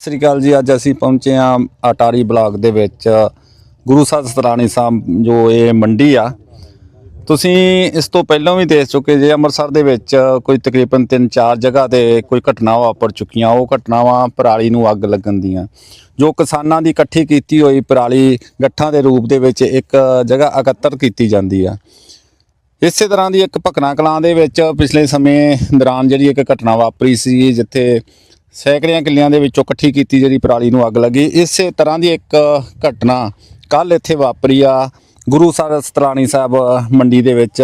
ਸਤਿ ਸ੍ਰੀ ਅਕਾਲ ਜੀ, ਅੱਜ ਅਸੀਂ ਪਹੁੰਚੇ ਹਾਂ ਅਟਾਰੀ ਬਲਾਕ ਦੇ ਵਿੱਚ, ਗੁਰੂ ਸਾਹਿਬ ਸਤਰਾਣੀ ਸਾਹਿਬ ਜੋ ਇਹ ਮੰਡੀ ਆ। ਤੁਸੀਂ ਇਸ ਤੋਂ ਪਹਿਲਾਂ ਵੀ ਦੇਖ ਚੁੱਕੇ ਜੇ ਅੰਮ੍ਰਿਤਸਰ ਦੇ ਵਿੱਚ ਕੋਈ ਤਕਰੀਬਨ 3-4 ਜਗ੍ਹਾ ਤੇ ਕੋਈ ਘਟਨਾਵਾਂ ਵਾਪਰ ਚੁੱਕੀਆਂ, ਉਹ ਘਟਨਾਵਾਂ ਪਰਾਲੀ ਨੂੰ ਅੱਗ ਲੱਗਣ ਦੀਆਂ। ਜੋ ਕਿਸਾਨਾਂ ਦੀ ਇਕੱਠੀ ਕੀਤੀ ਹੋਈ ਪਰਾਲੀ ਗੱਠਾਂ ਦੇ ਰੂਪ ਦੇ ਵਿੱਚ ਇੱਕ ਜਗ੍ਹਾ ਇਕੱਤਰ ਕੀਤੀ ਜਾਂਦੀ ਆ। ਇਸੇ ਤਰ੍ਹਾਂ ਦੀ ਇੱਕ ਭਕਨਾ ਕਲਾਂ ਦੇ ਵਿੱਚ ਪਿਛਲੇ ਸਮੇਂ ਦੌਰਾਨ ਜਿਹੜੀ ਇੱਕ ਘਟਨਾ ਵਾਪਰੀ ਸੀ, ਜਿੱਥੇ ਸੈਂਕੜਿਆਂ ਕਿੱਲਿਆਂ ਦੇ ਵਿੱਚੋਂ ਇਕੱਠੀ ਕੀਤੀ ਜਿਹੜੀ ਪਰਾਲੀ ਨੂੰ ਅੱਗ ਲੱਗੀ। ਇਸੇ ਤਰ੍ਹਾਂ ਦੀ ਇੱਕ ਘਟਨਾ ਕੱਲ ਇੱਥੇ ਵਾਪਰੀ ਆ ਗੁਰੂ ਸਾਹਿਬ ਸਤਰਾਣੀ ਸਾਹਿਬ ਮੰਡੀ ਦੇ ਵਿੱਚ।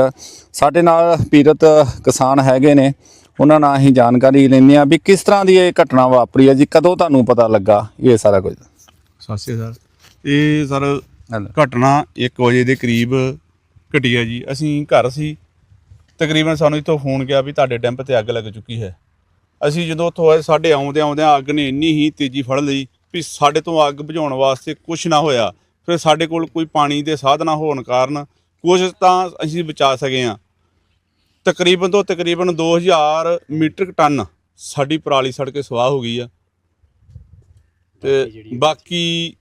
ਸਾਡੇ ਨਾਲ ਪੀਰਤ ਕਿਸਾਨ ਹੈਗੇ ਨੇ ਉਹਨਾਂ ਨਾਲ ਅਸੀਂ ਜਾਣਕਾਰੀ ਲੈਂਦੇ ਆ ਵੀ ਕਿਸ ਤਰ੍ਹਾਂ ਦੀ ਇਹ ਘਟਨਾ ਵਾਪਰੀ ਆ ਜੀ ਕਦੋਂ ਤੁਹਾਨੂੰ ਪਤਾ ਲੱਗਾ ਇਹ ਸਾਰਾ ਕੁਝ? ਸਤਿ ਸ਼੍ਰੀ ਅਕਾਲ ਇਹ ਸਰ। ਘਟਨਾ 1 ਵਜੇ ਦੇ ਕਰੀਬ ਘਟੀ ਹੈ ਜੀ। ਅਸੀਂ ਘਰ ਸੀ ਤਕਰੀਬਨ ਸਾਨੂੰ ਇੱਥੋਂ ਫੋਨ ਗਿਆ ਵੀ ਤੁਹਾਡੇ ਡੈਂਪ ਤੇ ਅੱਗ ਲੱਗ ਚੁੱਕੀ ਹੈ। ਅਸੀਂ ਜਦੋਂ ਉੱਥੋਂ ਆਏ ਸਾਡੇ ਆਉਂਦੇ ਆਉਂਦਿਆਂ ਅੱਗ ਨੇ ਇੰਨੀ ਹੀ ਤੇਜ਼ੀ ਫੜ ਲਈ ਵੀ ਸਾਡੇ ਤੋਂ ਅੱਗ ਬੁਝਾਉਣ ਵਾਸਤੇ ਕੁਝ ਨਾ ਹੋਇਆ। ਫਿਰ ਸਾਡੇ ਕੋਲ ਕੋਈ ਪਾਣੀ ਦੇ ਸਾਧਨ ਨਾ ਹੋਣ ਕਾਰਨ ਕੁਝ ਤਾਂ ਅਸੀਂ ਬਚਾ ਸਕੇ ਹਾਂ। ਤਕਰੀਬਨ ਤੋਂ ਤਕਰੀਬਨ 2000 ਮੀਟਰ ਟਨ ਸਾਡੀ ਪਰਾਲੀ ਸੜ ਕੇ ਸਵਾਹ ਹੋ ਗਈ ਆ। ਤੇ ਬਾਕੀ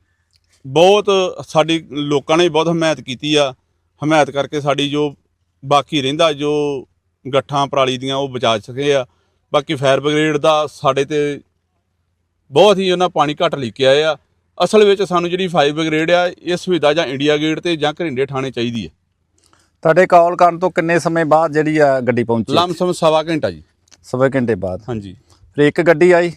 ਬਹੁਤ ਸਾਡੀ ਲੋਕਾਂ ਨੇ ਬਹੁਤ ਹਮਾਇਤ ਕੀਤੀ ਆ। ਹਮਾਇਤ ਕਰਕੇ ਸਾਡੀ ਜੋ ਬਾਕੀ ਰਹਿੰਦਾ ਜੋ ਗੱਠਾਂ ਪਰਾਲੀ ਦੀਆਂ ਉਹ ਬਚਾ ਸਕੇ ਆ। ਬਾਕੀ ਫਾਇਰ ਬ੍ਰਿਗੇਡ ਦਾ ਸਾਡੇ ਤੇ ਬਹੁਤ ਹੀ ਉਹਨਾਂ ਪਾਣੀ ਘੱਟ ਲਿਖਿਆ ਆ। ਅਸਲ ਵਿੱਚ ਸਾਨੂੰ ਜਿਹੜੀ ਫਾਇਰ ਬ੍ਰਿਗੇਡ ਆ ਇਹ ਸੁਵਿਧਾ ਜਾਂ ਇੰਡੀਆ ਗੇਟ ਤੇ ਜਾਂ ਘਰਿੰਡੇ ਥਾਣੇ ਚਾਹੀਦੀ ਹੈ ਤੁਹਾਡੇ ਕਾਲ ਕਰਨ ਤੋਂ ਕਿੰਨੇ ਸਮੇਂ ਬਾਅਦ ਜਿਹੜੀ ਆ ਗੱਡੀ ਪਹੁੰਚੀ? ਲਮਸਮ ਸਵਾ ਘੰਟਾ ਜੀ। ਸਵਾ ਘੰਟੇ ਬਾਅਦ। ਹਾਂਜੀ। ਫਿਰ ਇੱਕ ਗੱਡੀ ਆਈ?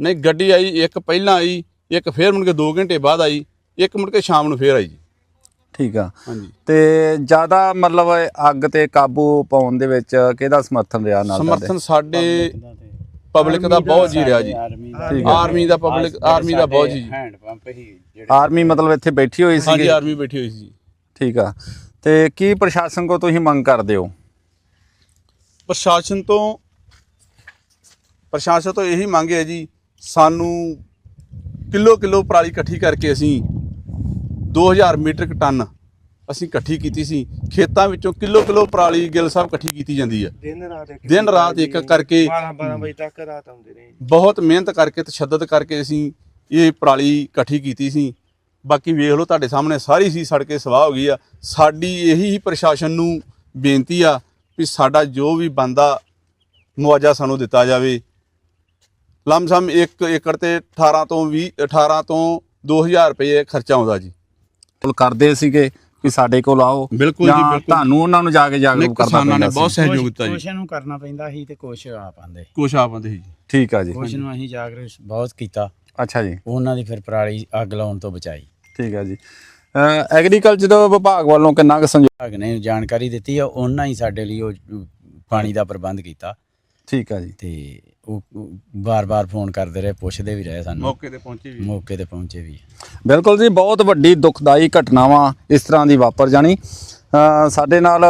ਨਹੀਂ ਗੱਡੀ ਆਈ ਇੱਕ ਪਹਿਲਾਂ ਆਈ ਇੱਕ ਫੇਰ ਮੁੜ ਕੇ 2 ਘੰਟੇ ਬਾਅਦ ਆਈ ਇੱਕ ਮੁੜ ਕੇ ਸ਼ਾਮ ਨੂੰ ਫੇਰ ਆਈ ਜੀ। ਠੀਕ ਆ। ਹਾਂਜੀ। ਤੇ ਜ਼ਿਆਦਾ ਮਤਲਬ ਅੱਗ ਤੇ ਕਾਬੂ ਪਾਉਣ ਦੇ ਵਿੱਚ ਕਿਹਦਾ ਸਮਰਥਨ ਰਿਹਾ ਨਾਲ ਤੁਹਾਡੇ? ਸਮਰਥਨ ਸਾਡੇ ਪਬਲਿਕ ਦਾ ਬਹੁਤ ਜੀ ਰਿਹਾ ਜੀ। ਠੀਕ ਆ। ਆਰਮੀ ਦਾ ਪਬਲਿਕ ਆਰਮੀ ਦਾ ਬਹੁਤ ਜੀ। ਹੈਂਡ ਪੰਪ ਹੀ ਜਿਹੜੇ ਆਰਮੀ ਮਤਲਬ ਇੱਥੇ ਬੈਠੀ ਹੋਈ ਹਾਂਜੀ ਸੀ ਆਰਮੀ ਬੈਠੀ ਹੋਈ ਸੀ। ਠੀਕ ਆ। ਤੇ ਕੀ ਪ੍ਰਸ਼ਾਸਨ ਕੋ ਤੁਸੀਂ ਮੰਗ ਕਰਦੇ ਹੋ? ਪ੍ਰਸ਼ਾਸਨ ਤੋਂ ਪ੍ਰਸ਼ਾਸਨ ਤੋਂ ਇਹੀ ਮੰਗ ਹੈ ਜੀ ਸਾਨੂੰ ਕਿਲੋ ਕਿਲੋ ਪਰਾਲੀ ਇਕੱਠੀ ਕਰਕੇ ਅਸੀਂ 2000 ਮੀਟਰ ਟਨ ਅਸੀਂ ਇਕੱਠੀ ਕੀਤੀ ਸੀ। ਖੇਤਾਂ ਵਿੱਚੋਂ ਕਿਲੋ ਕਿਲੋ ਪਰਾਲੀ ਗਿੱਲ ਸਾਹਿਬ ਇਕੱਠੀ ਕੀਤੀ ਜਾਂਦੀ ਹੈ ਦਿਨ ਰਾਤ ਇੱਕ ਦਿਨ ਰਾਤ ਇੱਕ ਕਰਕੇ 12 12 ਵਜੇ ਤੱਕ ਰਾਤ ਆਉਂਦੇ ਰਹੇ। ਬਹੁਤ ਮਿਹਨਤ ਕਰਕੇ ਤਸ਼ੱਦਦ ਕਰਕੇ ਅਸੀਂ ਇਹ ਪਰਾਲੀ ਇਕੱਠੀ ਕੀਤੀ ਸੀ। ਬਾਕੀ ਵੇਖ ਲਓ ਤੁਹਾਡੇ ਸਾਹਮਣੇ ਸਾਰੀ ਸੀ ਸੜ ਕੇ ਸਵਾਹ ਹੋ ਗਈ ਆ। ਸਾਡੀ ਇਹੀ ਪ੍ਰਸ਼ਾਸਨ ਨੂੰ ਬੇਨਤੀ ਆ ਵੀ ਸਾਡਾ ਜੋ ਵੀ ਬੰਦਾ ਮੁਆਵਜ਼ਾ ਸਾਨੂੰ ਦਿੱਤਾ ਜਾਵੇ। ਲਮਸਮ 1 ਏਕੜ ਤੇ 18 ਤੋਂ 20 18 ਤੋਂ 2000 ਰੁਪਏ ਖਰਚਾ ਆਉਂਦਾ ਜੀ। ਕੋਲ ਕਰਦੇ ਸੀਗੇ ਕਿ ਸਾਡੇ ਕੋਲ ਆਓ ਬਿਲਕੁਲ ਜੀ, ਜਾਂ ਬਿਲਕੁਲ। ਤੁਹਾਨੂੰ ਉਹਨਾਂ ਨੂੰ ਜਾ ਕੇ ਜਾਗਰੂਕ ਕਰਨਾ ਕਿਸਾਨਾਂ ਨੇ ਪੈਂਦਾ ਬਹੁਤ ਸੀ। ਸਹਿਯੋਗ ਦਿੱਤਾ ਕੁਛ ਜੀ ਨੂੰ ਕਰਨਾ ਪੈਂਦਾ ਸੀ ਤੇ ਕੁਛ ਆਪ ਆਂਦੇ ਕੁਛ ਆਪੰਦੇ ਜੀ। ਠੀਕ ਆ ਜੀ। ਕੁਛ ਨੂੰ ਅਸੀਂ ਜਾਗਰੂਕ ਬਹੁਤ ਕੀਤਾ। ਅੱਛਾ ਜੀ। ਉਹਨਾਂ ਦੀ ਫਿਰ ਪਰਾਲੀ ਅੱਗ ਲਾਉਣ ਤੋਂ ਬਚਾਈ। ਠੀਕ ਆ ਜੀ। ਐਗਰੀਕਲਚਰ ਵਿਭਾਗ ਵੱਲੋਂ ਕਿੰਨਾ ਕੁ ਸੰਯੋਗ ਨੇ ਜਾਣਕਾਰੀ ਦਿੱਤੀ ਆ ਉਹਨਾਂ ਹੀ ਸਾਡੇ ਲਈ ਉਹ ਪਾਣੀ ਦਾ ਪ੍ਰਬੰਧ ਕੀਤਾ। ਠੀਕ ਆ ਜੀ। ਤੇ ਉਹ ਬਾਰ-ਬਾਰ ਫੋਨ ਕਰਦੇ ਰਹੇ ਪੁੱਛਦੇ ਵੀ ਰਹੇ ਸਾਨੂੰ। ਮੌਕੇ ਤੇ ਪਹੁੰਚੇ ਵੀ ਮੌਕੇ ਤੇ ਪਹੁੰਚੇ ਵੀ ਬਿਲਕੁਲ ਜੀ ਬਹੁਤ ਵੱਡੀ ਦੁਖਦਾਈ ਘਟਨਾਵਾਂ ਇਸ ਤਰ੍ਹਾਂ ਦੀ ਵਾਪਰ ਜਾਣੀ। ਸਾਡੇ ਨਾਲ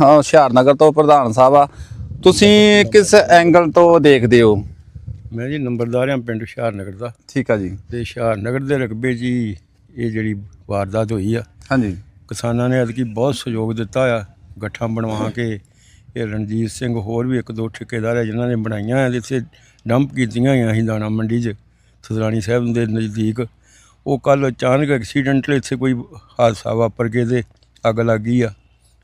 ਹੁਸ਼ਿਆਰਨਗਰ ਤੋਂ ਪ੍ਰਧਾਨ ਸਾਹਿਬ ਆ। ਤੁਸੀਂ ਕਿਸ ਐਂਗਲ ਤੋਂ ਦੇਖਦੇ ਹੋ? ਮੈਂ ਜੀ ਨੰਬਰਦਾਰ ਹਾਂ ਪਿੰਡ ਹੁਸ਼ਿਆਰਨਗਰ ਦਾ। ਠੀਕ ਆ ਜੀ। ਤੇ ਹੁਸ਼ਿਆਰਨਗਰ ਦੇ ਰਕਬੇ ਹੀ ਇਹ ਜਿਹੜੀ ਵਾਰਦਾਤ ਹੋਈ ਆ ਹਾਂਜੀ। ਕਿਸਾਨਾਂ ਨੇ ਅਦਕੀ ਬਹੁਤ ਸਹਿਯੋਗ ਦਿੱਤਾ ਆ ਗੱਠਾਂ ਬਣਵਾ ਕੇ। ਇਹ ਰਣਜੀਤ ਸਿੰਘ ਹੋਰ ਵੀ ਇੱਕ ਦੋ ਠੇਕੇਦਾਰ ਆ ਜਿਨ੍ਹਾਂ ਨੇ ਬਣਾਈਆਂ ਆ ਜਿੱਥੇ ਡੰਪ ਕੀਤੀਆਂ ਹੋਈਆਂ ਸੀ ਦਾਣਾ ਮੰਡੀ 'ਚ। ਸਦਰਾਣੀ ਸਾਹਿਬ ਦੇ ਨਜ਼ਦੀਕ ਉਹ ਕੱਲ ਅਚਾਨਕ ਐਕਸੀਡੈਂਟਲ ਇੱਥੇ ਕੋਈ ਹਾਦਸਾ ਵਾਪਰ ਕੇ ਤੇ ਅੱਗ ਲੱਗ ਗਈ ਆ।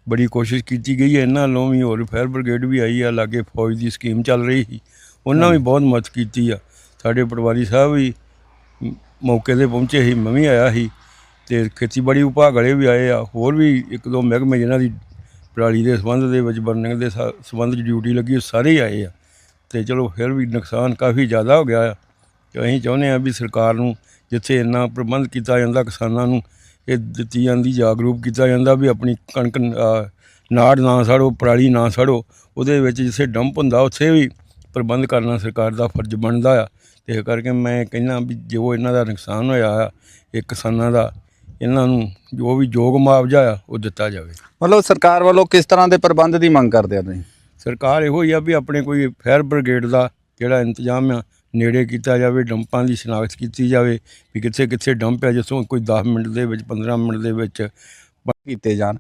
ਬੜੀ ਕੋਸ਼ਿਸ਼ ਕੀਤੀ ਗਈ ਹੈ ਇਹਨਾਂ ਵੱਲੋਂ ਵੀ ਹੋਰ ਫਾਇਰ ਬ੍ਰਿਗੇਡ ਵੀ ਆਈ ਆ ਲਾਗੇ ਫੌਜ ਦੀ ਸਕੀਮ ਚੱਲ ਰਹੀ ਸੀ। ਉਹਨਾਂ ਵੀ ਬਹੁਤ ਮਦਦ ਕੀਤੀ ਆ। ਸਾਡੇ ਪਟਵਾਰੀ ਸਾਹਿਬ ਵੀ ਮੌਕੇ ਤੇ ਪਹੁੰਚੇ ਸੀ ਮੈਂ ਵੀ ਆਇਆ ਸੀ ਤੇ ਖੇਤੀਬਾੜੀ ਵਿਭਾਗ ਵਾਲੇ ਵੀ ਆਏ ਆ। ਹੋਰ ਵੀ ਇੱਕ ਦੋ ਮਹਿਕਮੇ ਜਿਨ੍ਹਾਂ ਦੀ ਪਰਾਲੀ ਦੇ ਸੰਬੰਧ ਦੇ ਵਿੱਚ ਬਰਨਿੰਗ ਦੇ ਸੰਬੰਧ ਡਿਊਟੀ ਲੱਗੀ ਉਹ ਸਾਰੇ ਆਏ ਆ। ਤੇ ਚਲੋ ਫਿਰ ਵੀ ਨੁਕਸਾਨ ਕਾਫੀ ਜ਼ਿਆਦਾ ਹੋ ਗਿਆ ਆ। ਤੇ ਅਸੀਂ ਚਾਹੁੰਦੇ ਆ ਵੀ ਸਰਕਾਰ ਨੂੰ ਜਿੱਥੇ ਇੰਨਾ ਪ੍ਰਬੰਧ ਕੀਤਾ ਜਾਂਦਾ ਕਿਸਾਨਾਂ ਨੂੰ ਇਹ ਦਿੱਤੀ ਜਾਂਦੀ ਜਾਗਰੂਕ ਕੀਤਾ ਜਾਂਦਾ ਵੀ ਆਪਣੀ ਕਣਕ ਨਾੜ ਨਾ ਸਾੜੋ ਪਰਾਲੀ ਨਾ ਸਾੜੋ ਉਹਦੇ ਵਿੱਚ ਜਿੱਥੇ ਡੰਪ ਹੁੰਦਾ ਉੱਥੇ ਵੀ ਪ੍ਰਬੰਧ ਕਰਨਾ ਸਰਕਾਰ ਦਾ ਫਰਜ਼ ਬਣਦਾ ਆ। ਤੇ ਇਸ ਕਰਕੇ ਮੈਂ ਕਹਿੰਦਾ ਵੀ ਜੋ ਇਹਨਾਂ ਦਾ ਨੁਕਸਾਨ ਹੋਇਆ ਆ ਇਹ ਕਿਸਾਨਾਂ ਦਾ ਇਹਨਾਂ ਨੂੰ ਜੋ ਵੀ ਯੋਗ ਮੁਆਵਜ਼ਾ ਆ ਉਹ ਦਿੱਤਾ ਜਾਵੇ। ਮਤਲਬ ਸਰਕਾਰ ਵੱਲੋਂ ਕਿਸ ਤਰ੍ਹਾਂ ਦੇ ਪ੍ਰਬੰਧ ਦੀ ਮੰਗ ਕਰਦੇ ਆ ਤੁਸੀਂ? ਸਰਕਾਰ ਇਹੋ ਹੀ ਆ ਵੀ ਆਪਣੇ ਕੋਈ ਫਾਇਰ ਬ੍ਰਿਗੇਡ ਦਾ ਜਿਹੜਾ ਇੰਤਜ਼ਾਮ ਆ ਨੇੜੇ ਕੀਤਾ ਜਾਵੇ, ਡੰਪਾਂ ਦੀ ਸ਼ਨਾਖਤ ਕੀਤੀ ਜਾਵੇ, ਵੀ ਕਿੱਥੇ ਕਿੱਥੇ ਡੰਪ ਹੈ, ਜਿੱਥੋਂ ਕੋਈ 10 ਮਿੰਟ ਦੇ ਵਿੱਚ 15 ਮਿੰਟ ਦੇ ਵਿੱਚ ਕੀਤੇ ਜਾਣ।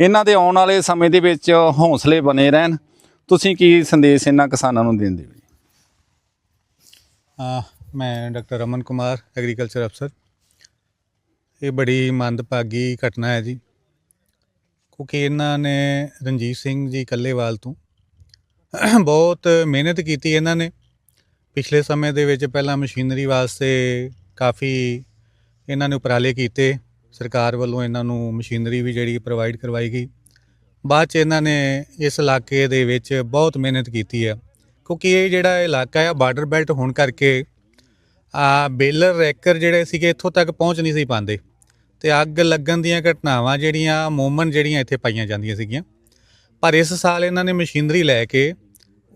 ਇਹਨਾਂ ਦੇ ਆਉਣ ਵਾਲੇ ਸਮੇਂ ਦੇ ਵਿੱਚ ਹੌਸਲੇ ਬਣੇ ਰਹਿਣ। ਤੁਸੀਂ ਕੀ ਸੰਦੇਸ਼ ਇਹਨਾਂ ਕਿਸਾਨਾਂ ਨੂੰ ਦਿੰਦੇ ਹੋ ਮੈਂ ਡਾਕਟਰ ਰਮਨ ਕੁਮਾਰ, ਐਗਰੀਕਲਚਰ ਅਫਸਰ। ਇਹ ਬੜੀ ਮੰਦਭਾਗੀ ਘਟਨਾ ਹੈ ਜੀ। ਕਿਉਂਕਿ ਇਹਨਾਂ ਨੇ ਰਣਜੀਤ ਸਿੰਘ ਜੀ ਕੱਲੇਵਾਲ ਤੋਂ ਬਹੁਤ ਮਿਹਨਤ ਕੀਤੀ ਇਹਨਾਂ ਨੇ। ਪਿਛਲੇ ਸਮੇਂ ਦੇ ਵਿੱਚ ਪਹਿਲਾਂ ਮਸ਼ੀਨਰੀ ਵਾਸਤੇ ਕਾਫੀ ਇਹਨਾਂ ਨੇ ਉਪਰਾਲੇ ਕੀਤੇ। ਸਰਕਾਰ ਵੱਲੋਂ ਇਹਨਾਂ ਨੂੰ ਮਸ਼ੀਨਰੀ ਵੀ ਜਿਹੜੀ ਪ੍ਰੋਵਾਈਡ ਕਰਵਾਈ ਗਈ। ਬਾਅਦ ਚ ਇਹਨਾਂ ਨੇ ਇਸ ਇਲਾਕੇ ਦੇ ਵਿੱਚ ਬਹੁਤ ਮਿਹਨਤ ਕੀਤੀ ਹੈ। ਕਿਉਂਕਿ ਇਹ ਜਿਹੜਾ ਇਲਾਕਾ ਹੈ ਬਾਰਡਰ ਬੈਲਟ ਹੋਣ ਕਰਕੇ ਆ ਬੇਲਰ ਰੈਕਰ ਜਿਹੜੇ ਸੀਗੇ ਇੱਥੋਂ ਤੱਕ ਪਹੁੰਚ ਨਹੀਂ ਸੀ ਪਾਉਂਦੇ। ਤੇ ਅੱਗ ਲੱਗਣ ਦੀਆਂ ਘਟਨਾਵਾਂ ਜਿਹੜੀਆਂ, ਮੂਮਨ ਜਿਹੜੀਆਂ ਇੱਥੇ ਪਾਈਆਂ ਜਾਂਦੀਆਂ ਸੀਗੀਆਂ। ਪਰ ਇਸ ਸਾਲ ਇਹਨਾਂ ਨੇ ਮਸ਼ੀਨਰੀ ਲੈ ਕੇ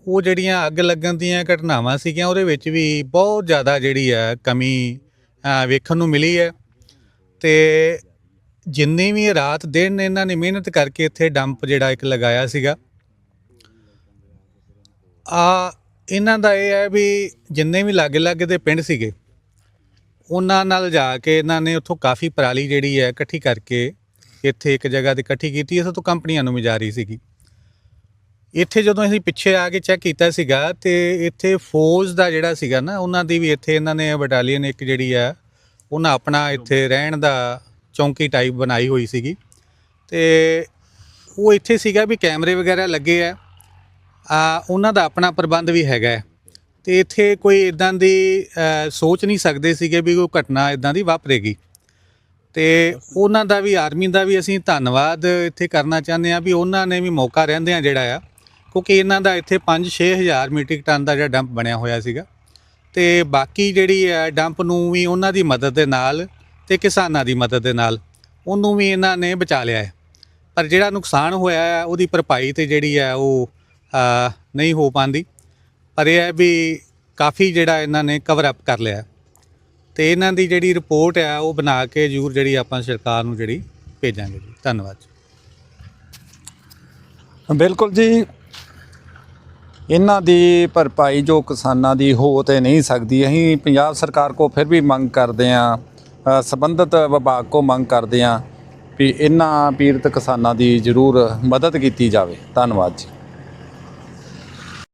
ਉਹ ਜਿਹੜੀਆਂ ਅੱਗ ਲੱਗਣ ਦੀਆਂ ਘਟਨਾਵਾਂ ਸੀਗੀਆਂ, ਉਹਦੇ ਵਿੱਚ ਵੀ ਬਹੁਤ ਜ਼ਿਆਦਾ ਜਿਹੜੀ ਹੈ ਕਮੀ ਵੇਖਣ ਨੂੰ ਮਿਲੀ ਹੈ। ਤੇ ਜਿੰਨੀ ਵੀ ਰਾਤ ਦਿਨ ਇਹਨਾਂ ਨੇ ਮਿਹਨਤ ਕਰਕੇ ਇੱਥੇ ਡੰਪ ਜਿਹੜਾ ਇੱਕ ਲਗਾਇਆ ਸੀਗਾ, ਆ ਇਹਨਾਂ ਦਾ ਇਹ ਹੈ ਵੀ ਜਿੰਨੇ ਵੀ ਲਾਗੇ ਲਾਗੇ ਦੇ ਪਿੰਡ ਸੀਗੇ, ਉਹਨਾਂ ਨਾਲ ਜਾ ਕੇ ਇਹਨਾਂ ਨੇ ਉੱਥੋਂ ਕਾਫੀ ਪਰਾਲੀ ਜਿਹੜੀ ਹੈ ਇਕੱਠੀ ਕਰਕੇ ਇੱਥੇ ਇੱਕ ਜਗ੍ਹਾ ਤੇ ਇਕੱਠੀ ਕੀਤੀ, ਇਸ ਤੋਂ ਕੰਪਨੀਆਂ ਨੂੰ ਵੀ ਜਾ ਰਹੀ ਸੀਗੀ। ਇੱਥੇ ਜਦੋਂ ਅਸੀਂ ਪਿੱਛੇ ਆ ਕੇ ਚੈੱਕ ਕੀਤਾ ਸੀਗਾ ਤੇ ਇੱਥੇ ਫੌਜ ਦਾ ਜਿਹੜਾ ਸੀਗਾ ਨਾ, ਉਹਨਾਂ ਦੀ ਵੀ ਇੱਥੇ ਇਹਨਾਂ ਨੇ ਬਟਾਲੀਅਨ ਇੱਕ ਜਿਹੜੀ ਆ, ਉਹਨਾਂ ਆਪਣਾ ਇੱਥੇ ਰਹਿਣ ਦਾ ਚੌਂਕੀ ਟਾਈਪ ਬਣਾਈ ਹੋਈ ਸੀਗੀ। ਤੇ ਉਹ ਇੱਥੇ ਸੀਗਾ ਵੀ ਕੈਮਰੇ ਵਗੈਰਾ ਲੱਗੇ ਆ। ਆ, ਉਹਨਾਂ ਦਾ ਆਪਣਾ ਪ੍ਰਬੰਧ ਵੀ ਹੈਗਾ ਹੈ। ਤੇ ਇੱਥੇ ਕੋਈ ਇਦਾਂ ਦੀ ਸੋਚ ਨਹੀਂ ਸਕਦੇ ਸੀਗੇ ਵੀ ਕੋਈ ਘਟਨਾ ਇਦਾਂ ਦੀ ਵਾਪਰੇਗੀ। ਤੇ ਉਹਨਾਂ ਦਾ ਵੀ ਆਰਮੀ ਦਾ ਵੀ ਅਸੀਂ ਧੰਨਵਾਦ ਇੱਥੇ ਕਰਨਾ ਚਾਹੁੰਦੇ ਆ ਵੀ ਉਹਨਾਂ ਨੇ ਵੀ ਮੌਕਾ ਰਹਿੰਦੇ ਆ ਜਿਹੜਾ ਆ ਕਿਉਂਕਿ ਇਹਨਾਂ ਦਾ ਇੱਥੇ 5-6 ਹਜ਼ਾਰ ਮੀਟ੍ਰਿਕ ਟਨ ਦਾ ਜਿਹੜਾ ਡੰਪ ਬਣਿਆ ਹੋਇਆ ਸੀਗਾ। ਤੇ ਬਾਕੀ ਜਿਹੜੀ ਹੈ ਡੰਪ ਨੂੰ ਵੀ ਉਹਨਾਂ ਦੀ ਮਦਦ ਦੇ ਨਾਲ ਤੇ ਕਿਸਾਨਾਂ ਦੀ ਮਦਦ ਦੇ ਨਾਲ ਉਹਨੂੰ ਵੀ ਇਹਨਾਂ ਨੇ ਬਚਾ ਲਿਆ ਹੈ। ਪਰ ਜਿਹੜਾ ਨੁਕਸਾਨ ਹੋਇਆ ਹੈ, ਉਹਦੀ ਭਰਪਾਈ ਤੇ ਜਿਹੜੀ ਹੈ ਉਹ ਨਹੀਂ ਹੋ ਪਾਉਂਦੀ ਪਰ ਇਹ ਹੈ ਵੀ ਕਾਫੀ ਜਿਹੜਾ ਇਹਨਾਂ ਨੇ ਕਵਰ ਅਪ ਕਰ ਲਿਆ ਹੈ। ਤੇ ਇਹਨਾਂ ਦੀ ਜਿਹੜੀ ਰਿਪੋਰਟ ਹੈ, ਉਹ ਬਣਾ ਕੇ ਜ਼ਰੂਰ ਜਿਹੜੀ ਆਪਾਂ ਸਰਕਾਰ ਨੂੰ ਜਿਹੜੀ ਭੇਜਾਂਗੇ ਜੀ। ਧੰਨਵਾਦ ਜੀ। ਬਿਲਕੁਲ ਜੀ। ਇਹਨਾਂ ਦੀ ਭਰਪਾਈ ਜੋ ਕਿਸਾਨਾਂ ਦੀ ਹੋ ਤੇ ਨਹੀਂ ਸਕਦੀ, ਅਸੀਂ ਪੰਜਾਬ ਸਰਕਾਰ ਕੋ ਫਿਰ ਵੀ ਮੰਗ ਕਰਦੇ ਆਂ ਸੰਬੰਧਿਤ ਵਿਭਾਗ ਕੋ ਮੰਗ ਕਰਦੇ ਆਂ ਵੀ ਇਹਨਾਂ ਪੀੜਤ ਕਿਸਾਨਾਂ ਦੀ ਜ਼ਰੂਰ ਮਦਦ ਕੀਤੀ ਜਾਵੇ। ਧੰਨਵਾਦ ਜੀ।